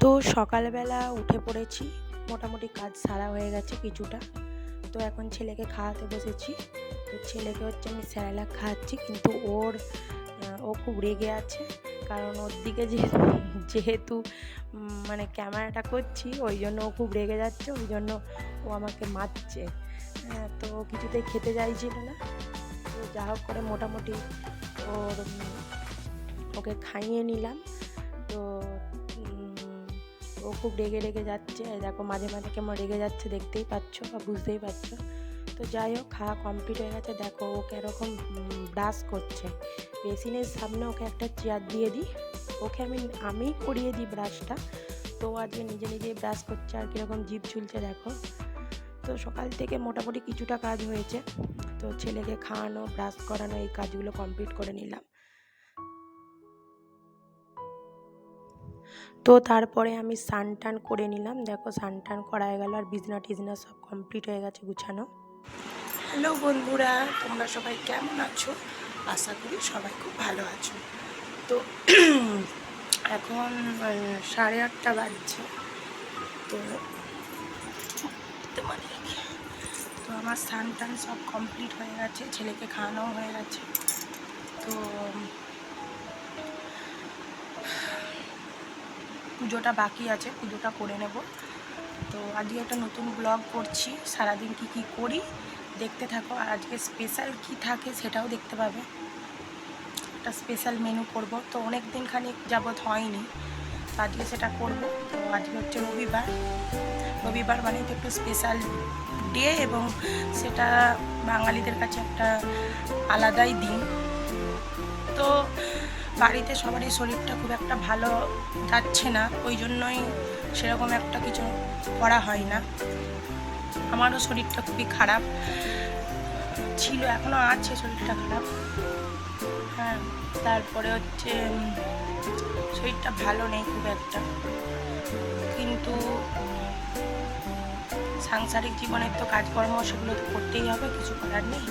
তো সকালবেলা উঠে পড়েছি মোটামুটি কাজ সারা হয়ে গেছে কিছুটা। তো এখন ছেলেকে খাওয়াতে বসেছি। তো ছেলেকে হচ্ছে আমি স্যালাক খাওয়াচ্ছি কিন্তু ওর ও খুব রেগে আছে। কারণ ওর দিকে যেহেতু মানে ক্যামেরাটা করছি ওই জন্য ও খুব রেগে যাচ্ছে ওই জন্য ও আমাকে মারছে। হ্যাঁ, তো কিছুতেই খেতে চাইছিল না। তো যা হোক করে মোটামুটি ওর ওকে খাইয়ে নিলাম। তো ও খুব রেগে রেগে যাচ্ছে। দেখো মাঝে মাঝে কেমন রেগে যাচ্ছে দেখতেই পাচ্ছ বা বুঝতেই পারছ তো যাই হোক, খাওয়া কমপ্লিট হয়ে গেছে। দেখো ও কীরকম ব্রাশ করছে। বেসিনের সামনে ওকে একটা চেয়ার দিয়ে দিই। ওকে আমি আমি করিয়ে দিই ব্রাশটা তো আজকে নিজে নিজেই ব্রাশ করছে আর কীরকম জিভ ঝুলছে দেখো। তো সকাল থেকে মোটামুটি কিছুটা কাজ হয়েছে। তো ছেলেকে খাওয়ানো ব্রাশ করানো এই কাজগুলো কমপ্লিট করে নিলাম। তো তারপরে আমি স্নান টান করে নিলাম। দেখো স্নান টান করা গেল আর বিজনা টিজনা সব কমপ্লিট হয়ে গেছে গুছানো। হ্যালো বন্ধুরা, তোমরা সবাই কেমন আছো? আশা করি সবাই খুব ভালো আছো। তো এখন সাড়ে আটটা বাজছে। তো তো আমার স্নান টান সব কমপ্লিট হয়ে গেছে, ছেলেকে খাওয়ানোও হয়ে গেছে। তো পুজোটা বাকি আছে, পুজোটা করে নেব। তো আজকে একটা নতুন ব্লগ করছি, সারাদিন কি কি করি দেখতে থাকো। আর আজকে স্পেশাল কি থাকে সেটাও দেখতে পাবে। একটা স্পেশাল মেনু করব। তো অনেক দিন খানিক যাবৎ হয়নি, তো আজকে সেটা করব। তো আজকে হচ্ছে রবিবার। রবিবার মানে তো একটু স্পেশাল ডে এবং সেটা বাঙালিদের কাছে একটা আলাদাই দিন। তো বাড়িতে সবারই শরীরটা খুব একটা ভালো যাচ্ছে না, ওই জন্যই সেরকম একটা কিছু করা হয় না। আমারও শরীরটা খুবই খারাপ, ছিল, এখনও আছে শরীরটা খারাপ। হ্যাঁ তারপরে হচ্ছে, শরীরটা ভালো নেই খুব একটা। কিন্তু সাংসারিক জীবনের তো কাজকর্ম, সেগুলো তো করতেই হবে, কিছু করার নেই।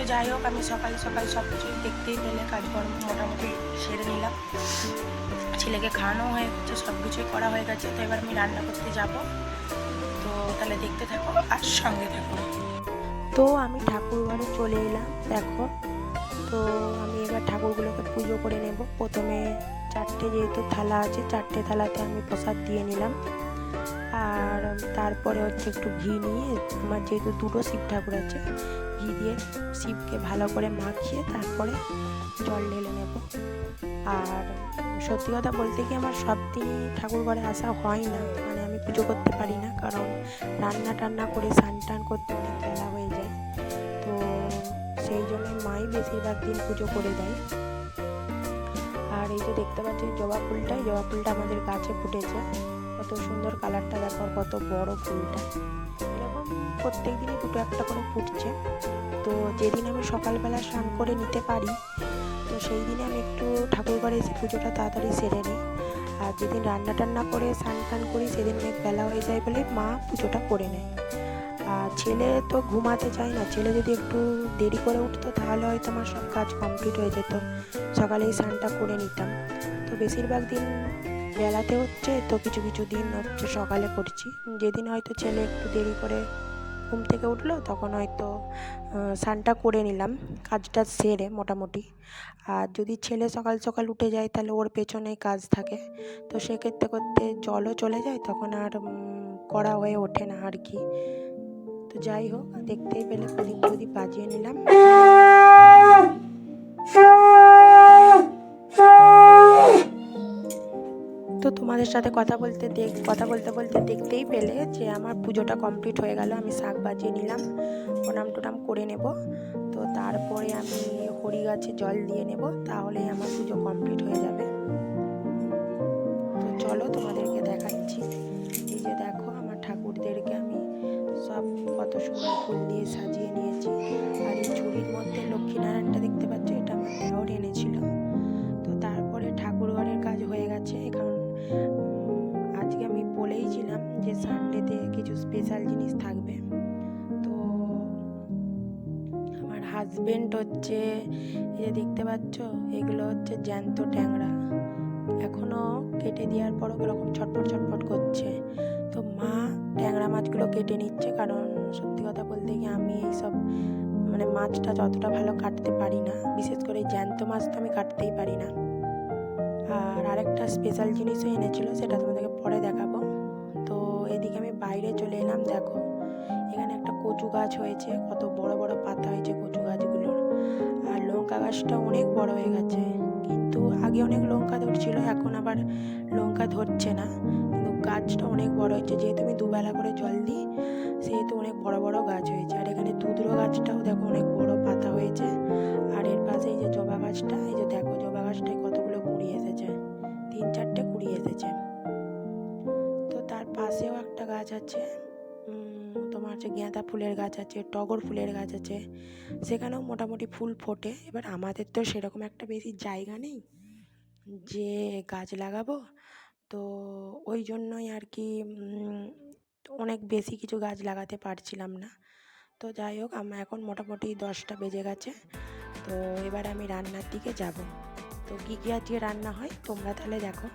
তো যাই হোক, আমি সকাল সকাল সব কিছুই দেখতেই পেলে, কাজকর্ম মোটামুটি সেরে নিলাম। ছেলেকে খাওয়ানো হয়ে গেছে, সব কিছুই করা হয়ে গেছে, তো এবার আমি রান্না করতে যাব। তো তাহলে দেখতে থাকো আর সঙ্গে থাকো। তো আমি ঠাকুর ঘরে চলে এলাম, দেখো। তো আমি এবার ঠাকুরগুলোকে পুজো করে নেব। প্রথমে চারটে যেহেতু থালা আছে, চারটে থালাতে আমি প্রসাদ দিয়ে নিলাম। আর তারপরে হচ্ছে একটু ঘি নিয়ে আমার যেহেতু দুটো শিব ঠাকুর আছে, ঘি দিয়ে শিবকে ভালো করে মাখিয়ে তারপরে জল ঢেলে নেব। আর সত্যি কথা বলতে কি আমার সব দিনই ঠাকুর ঘরে আসা হয় না মানে আমি পুজো করতে পারি না, কারণ রান্না টান্না করে স্নান টান করতে অনেক বেলা হয়ে যায়। তো সেই জন্যই মাই বেশিরভাগ দিন পুজো করে দেয়। আর এই যে দেখতে পাচ্ছি জবা ফুলটাই, জবা ফুলটা আমাদের গাছে ফুটেছে। কত সুন্দর কালারটা, দেখো কত বড় ফুলটা। এরকম প্রত্যেক দিনই দুটো একটা করে ফুটছে। তো যেদিন আমি সকালবেলা স্নান করে নিতে পারি, তো সেই দিনে আমি একটু ঠাকুর ঘরে এসে পুজোটা তাড়াতাড়ি সেরে নিই। আর যেদিন রান্না টান্না করে, স্নান টান করি, সেদিন অনেক বেলা হয়ে যায় বলে মা পুজোটা করে নেয়। আর ছেলে তো ঘুমাতে চায় না, ছেলে যদি একটু দেরি করে উঠতো, তাহলে হয়তো আমার সব কাজ কমপ্লিট হয়ে যেত। সকালেই স্নানটা করে নিতাম। তো বেশিরভাগ দিন বেলাতে হচ্ছে, তো কিছু কিছু দিন হচ্ছে সকালে করছি যেদিন হয়তো ছেলে একটু দেরি করে ঘুম থেকে উঠল, তখন হয়তো স্নানটা করে নিলাম, কাজটা সেরে মোটামুটি। আর যদি ছেলে সকাল সকাল উঠে যায়, তাহলে ওর পেছনেই কাজ থাকে। তো সেক্ষেত্রে করতে জলও চলে যায়, তখন আর করা হয়ে ওঠে না আর কি। তো যাই হোক, দেখতেই পেলে প্রদীপ প্রদীপ বাজিয়ে নিলাম। তোমাদের সাথে কথা বলতে দেখ, কথা বলতে বলতে দেখতেই পেলে যে আমার পুজোটা কমপ্লিট হয়ে গেল। আমি শাক বাজিয়ে নিলাম প্রণাম টনাম করে নেব। তো তারপরে আমি হরি গাছে জল দিয়ে নেব, তাহলেই আমার পুজো কমপ্লিট হয়ে যাবে। তো চলো তোমাদেরকে দেখাচ্ছি। এই যে দেখো, আমার ঠাকুরদেরকে আমি সব কত সুন্দর ফুল দিয়ে সাজিয়ে নিয়েছি। আর এই ঝুড়ির মধ্যে লক্ষ্মীনারায়ণটা দেখতে পাচ্ছ, এটা আমার দেওয়ার এনেছিল। তো তারপরে ঠাকুর ঘরের কাজ হয়ে গেছে, এখন স্পেশাল জিনিস থাকবে। তো আমার হাজবেন্ড হচ্ছে, এই যে দেখতে পাচ্ছ, এগুলো হচ্ছে জ্যান্ত ট্যাংরা। এখনও কেটে দেওয়ার পরও কীরকম ছটফট ছটফট করছে। তো মা ট্যাংরা মাছগুলো কেটে নিচ্ছে, কারণ সত্যি কথা বলতে কি আমি এইসব মানে মাছটা যতটা ভালো কাটতে পারি না, বিশেষ করে জ্যান্ত মাছ তো আমি কাটতেই পারি না। আর আরেকটা স্পেশাল জিনিসও এনেছিল, সেটা তোমাদেরকে পরে দেখাবো। এদিকে আমি বাইরে চলে এলাম, দেখো। এখানে একটা কচু গাছ হয়েছে, কত বড় বড় পাতা হয়েছে কচু গাছগুলোর। আর লঙ্কা গাছটা অনেক বড় হয়ে গেছে। কিন্তু আগে অনেক লঙ্কা ধরছিল, এখন আবার লঙ্কা ধরছে না। কিন্তু গাছটা অনেক বড় হয়েছে, যেহেতু আমি দুবেলা করে জল দিই, সেহেতু অনেক বড় বড় গাছ হয়েছে। আর এখানে দুধরো গাছটাও দেখো অনেক বড় পাতা হয়েছে। আর এর পাশে এই যে জবা গাছটা, এই যে দেখো জবা গাছটায় পাশেও একটা গাছ আছে। তোমার হচ্ছে গাঁদা ফুলের গাছ আছে, টগর ফুলের গাছ আছে, সেখানেও মোটামুটি ফুল ফোটে। এবার আমাদের তো সেরকম একটা বেশি জায়গা নেই যে গাছ লাগাবো। তো ওই জন্যই আর কি অনেক বেশি কিছু গাছ লাগাতে পারছিলাম না। তো যাই হোক, আমার এখন মোটামুটি দশটা বেজে গেছে। তো এবার আমি রান্নার দিকে যাব। তো কী কী আজকে রান্না হয়, তোমরা তাহলে দেখো।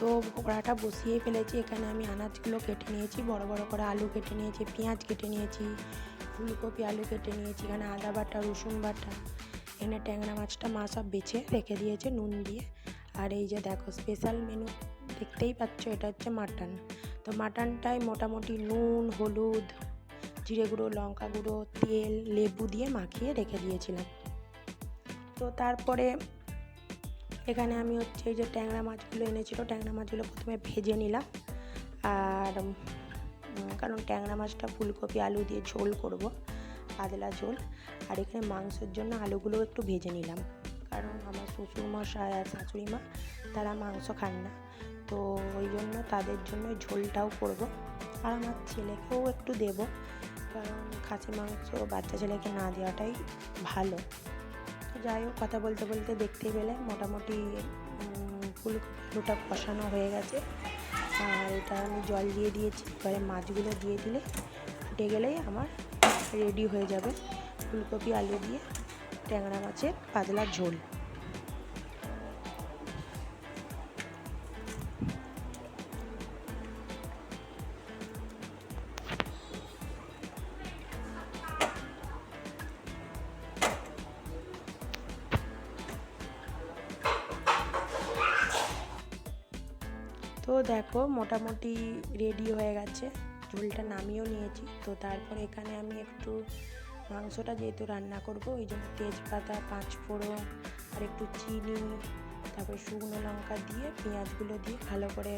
তো কড়াটা বসিয়ে ফেলেছি। এখানে আমি আনাজগুলো কেটে নিয়েছি। বড় বড় করে আলু কেটে নিয়েছি, পেঁয়াজ কেটে নিয়েছি, ফুলকপি আলু কেটে নিয়েছি, এখানে আদা বাটা, রসুন বাটা, এখানে ট্যাংরা মাছটা মা সব বেছে রেখে দিয়েছে নুন দিয়ে। আর এই যে দেখো স্পেশাল মেনু দেখতেই পাচ্ছ, এটা হচ্ছে মাটন তো মাটনটায় মোটামুটি নুন, হলুদ, জিরে গুঁড়ো, লঙ্কা গুঁড়ো, তেল, লেবু দিয়ে মাখিয়ে রেখে দিয়েছিলাম। তো তারপরে এখানে আমি হচ্ছে এই যে ট্যাংরা মাছগুলো এনেছিল, ট্যাংরা মাছগুলো প্রথমে ভেজে নিলাম। আর কারণ ট্যাংরা মাছটা ফুলকপি, আলু দিয়ে ঝোল করব পাতলা ঝোল। আর এখানে মাংসের জন্য আলুগুলো একটু ভেজে নিলাম। কারণ আমার শ্বশুর মশাই আর শাশুড়ি মা, তারা মাংস খান না। তো ওই জন্য তাদের জন্য ঝোলটাও করব। আর আমার ছেলেকেও একটু দেব, কারণ খাসি মাংস বাচ্চা ছেলেকে না দেওয়াটাই ভালো। যাই হোক, কথা বলতে বলতে দেখতে পেলে মোটামুটি ফুলটা কষানো হয়ে গেছে। আর এটা আমি জল দিয়ে দিয়েছি, এবারে মাছগুলো দিয়ে দিলে ফুটে গেলেই আমার রেডি হয়ে যাবে ফুলকপি, আলু দিয়ে ট্যাংরা মাছের পাতলা ঝোল। তো দেখো মোটামুটি রেডি হয়ে গেছে। ঝোলটা নামিয়েও নিয়েছি। তো তারপর এখানে আমি একটু মাংসটা যেহেতু রান্না করব, ওই জন্য তেজপাতা পাঁচ ফোড়ন আর একটু চিনি, তারপর শুকনো লঙ্কা দিয়ে, পেঁয়াজগুলো দিয়ে ভালো করে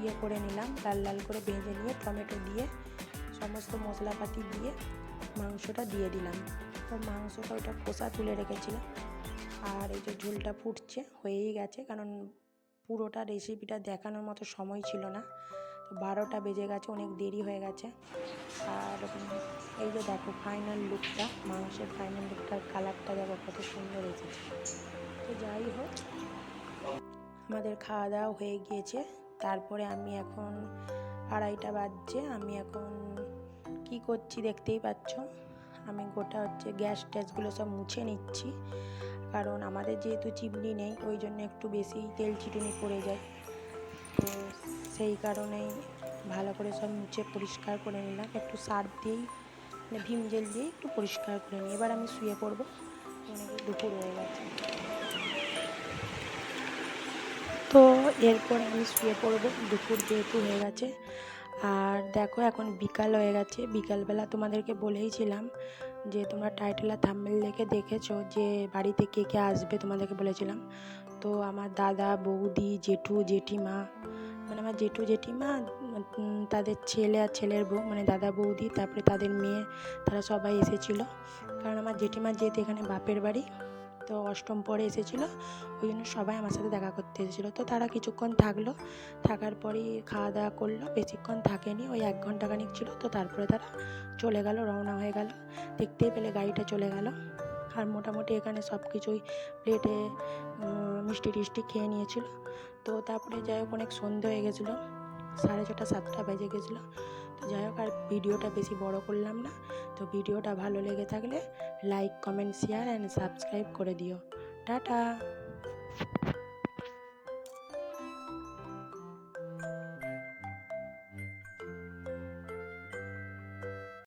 ইয়ে করে নিলাম। লাল লাল করে ভেজে নিয়ে টমেটো দিয়ে, সমস্ত মশলাপাতি দিয়ে মাংসটা দিয়ে দিলাম। তো মাংসটা ওইটা কষা তুলে রেখেছিলাম। আর এই যে ঝোলটা ফুটছে, হয়েই গেছে। কারণ পুরোটা রেসিপিটা দেখানোর মতো সময় ছিল না। তো বারোটা বেজে গেছে, অনেক দেরি হয়ে গেছে। আর এই যে দেখো ফাইনাল লুকটা মাংসের ফাইনাল লুকটার কালারটা দেখো কত সুন্দর এসেছে। তো যাই হোক, আমাদের খাওয়া দাওয়া হয়ে গিয়েছে। তারপরে আমি এখন আড়াইটা বাজছে, আমি এখন কি করছি দেখতেই পাচ্ছ? আমি গোটা হচ্ছে গ্যাস ট্যাসগুলো সব মুছে নিচ্ছি। কারণ আমাদের যেহেতু চিমনি নেই, ওই জন্য একটু বেশি তেল চিটুনি পড়ে যায়। তো সেই কারণেই ভালো করে সব মুছে পরিষ্কার করে নিলাম। একটু সার্ফ দিয়েই মানে ভীম জেল দিয়ে একটু পরিষ্কার করে নিই। এবার আমি শুয়ে পড়ব। অনেক দুপুর হয়ে গেছে। তো এরপর আমি শুয়ে পড়ব। দুপুর যেহেতু হয়ে গেছে আর দেখো, এখন বিকাল হয়ে গেছে। বিকালবেলা তোমাদেরকে বলেইছিলাম যে, তোমরা টাইটেল আর থাম্বেল দেখে দেখেছ যে, বাড়িতে কে কে আসবে তোমাদেরকে বলেছিলাম। তো আমার দাদা, বৌদি, জেঠু, জেঠিমা মানে আমার জেঠু, জেঠিমা তাদের ছেলে আর ছেলের বউ মানে দাদা, বৌদি, তারপরে তাদের মেয়ে, তারা সবাই এসেছিল। কারণ আমার জেঠিমার যেহেতু এখানে বাপের বাড়ি তো অষ্টম পরে এসেছিল। ওই জন্য সবাই আমার সাথে দেখা করতে এসেছিল। তো তারা কিছুক্ষণ থাকল। থাকার পরেই খাওয়া দাওয়া করল। বেশিক্ষণ থাকেনি। ওই এক ঘণ্টা খানিক ছিল। তো তারপরে তারা চলে গেল, রওনা হয়ে গেল। দেখতেই পেলে গাড়িটা চলে গেল। আর মোটামুটি এখানে সব কিছুই প্লেটে মিষ্টি টিষ্টি খেয়ে নিয়েছিল। তো তারপরে যাই হোক, অনেক সন্ধে হয়ে গেছিল। সাড়ে ছটা, সাতটা বেজে গেছিল। তো যাই হোক, আর ভিডিওটা বেশি বড় করলাম না। তো ভিডিওটা ভালো লেগে থাকলে like comment share and subscribe করে দিও। টাটা!